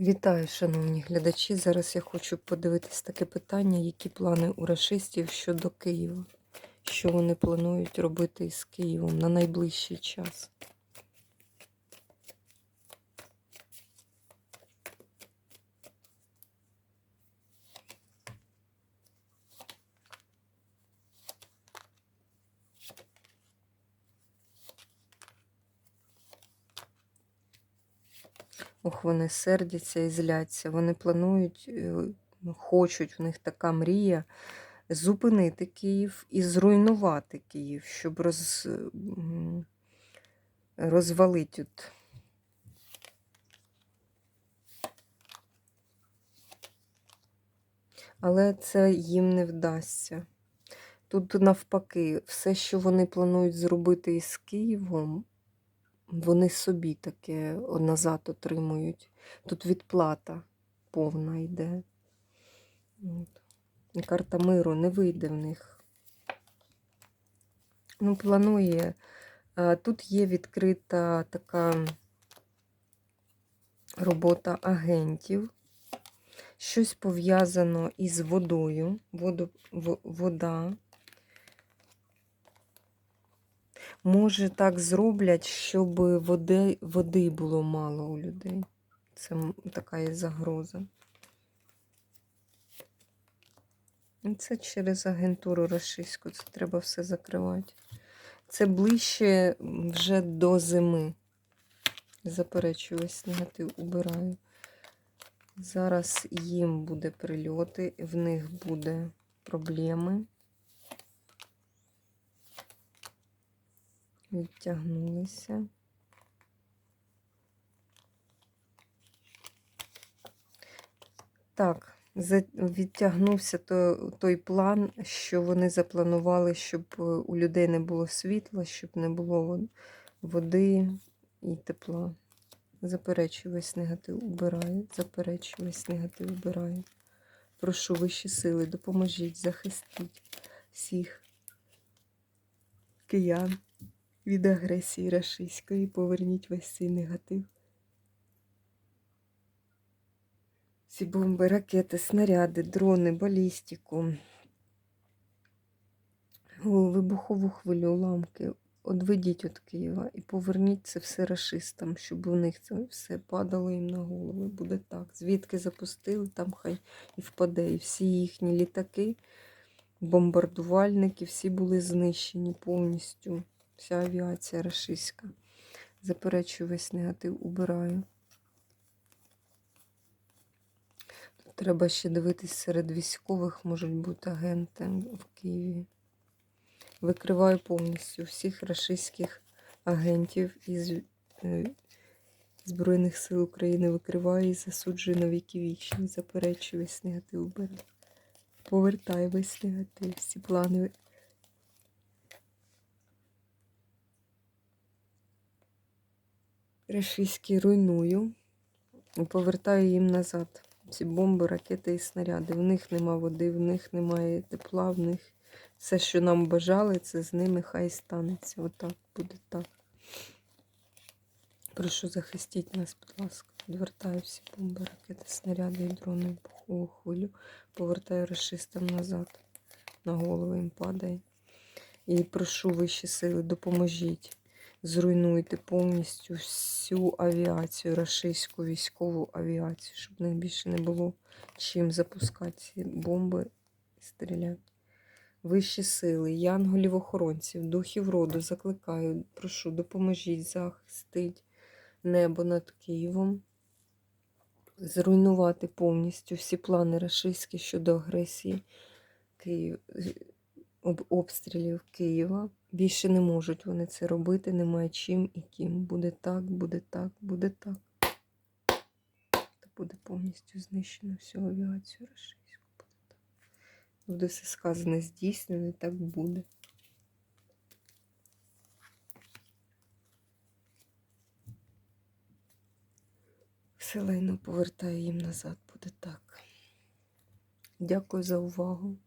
Вітаю, шановні глядачі. Зараз я хочу подивитись таке питання, які плани у рашистів щодо Києва. Що вони планують робити із Києвом на найближчий час. Ох, вони сердяться і зляться. Вони планують, е, хочуть, в них така мрія зупинити Київ і зруйнувати Київ, щоб роз, розвалити. От. Але це їм не вдасться. Тут навпаки, все, що вони планують зробити із Києвом, вони собі таке назад отримують. Тут відплата повна йде. Карта миру не вийде в них. Ну, планує. Тут є відкрита така робота агентів. Щось пов'язано із водою. Воду, вода. Може, так зроблять, щоб води, води було мало у людей. Це така є загроза. Це через агентуру російську, це треба все закривати. Це ближче вже до зими. Заперечую, весь негатив убираю. Зараз їм буде прильоти, в них буде проблеми. Відтягнулися. Так, відтягнувся той план, що вони запланували, щоб е, у людей не було світла, щоб не було води і тепла. Заперечую весь негатив убираю. Заперечую весь негатив убираю. Прошу вищі сили, допоможіть, захистіть всіх киян від агресії рашистської. Поверніть весь цей негатив. Ці бомби, ракети, снаряди, дрони, балістику, вибухову хвилю, уламки. Одведіть від Києва і поверніть це все рашистам, щоб у них це все падало їм на голови. Буде так. Звідки запустили, там хай і впаде. І всі їхні літаки, бомбардувальники, всі були знищені повністю. Вся авіація рашистська. Заперечую весь негатив, убираю. Треба ще дивитись серед військових, можуть бути агенти в Києві. Викриваю повністю всіх рашистських агентів із е, Збройних сил України. Викриваю і засуджую на віки вічні. Заперечую весь негатив бере. Повертаю весь негатив, всі плани. Рашистські руйную. І повертаю їм назад. Ці бомби, ракети і снаряди. В них нема води, в них немає тепла, в них все, що нам бажали, це з ними хай станеться. Отак буде так. Прошу захистіть нас, будь ласка. Відвертаю всі бомби, ракети, снаряди і дрони пухову хвилю. Повертаю расистам назад. На голову їм падає. І прошу вищі сили, допоможіть. Зруйнуйте повністю всю авіацію, рашистську військову авіацію, щоб в них більше не було чим запускати ці бомби і стріляти. Вищі сили, янголів-охоронців, духів роду закликаю, прошу, допоможіть захистить небо над Києвом, зруйнувати повністю всі плани рашистські щодо агресії Київ, об- обстрілів Києва. Більше не можуть вони це робити, немає чим і ким. Буде так, буде так, буде так. Та буде повністю знищено всю авіацію рашистську. Буде так. Буде все сказане здійснене, так буде. Все повертаю їм назад, буде так. Дякую за увагу.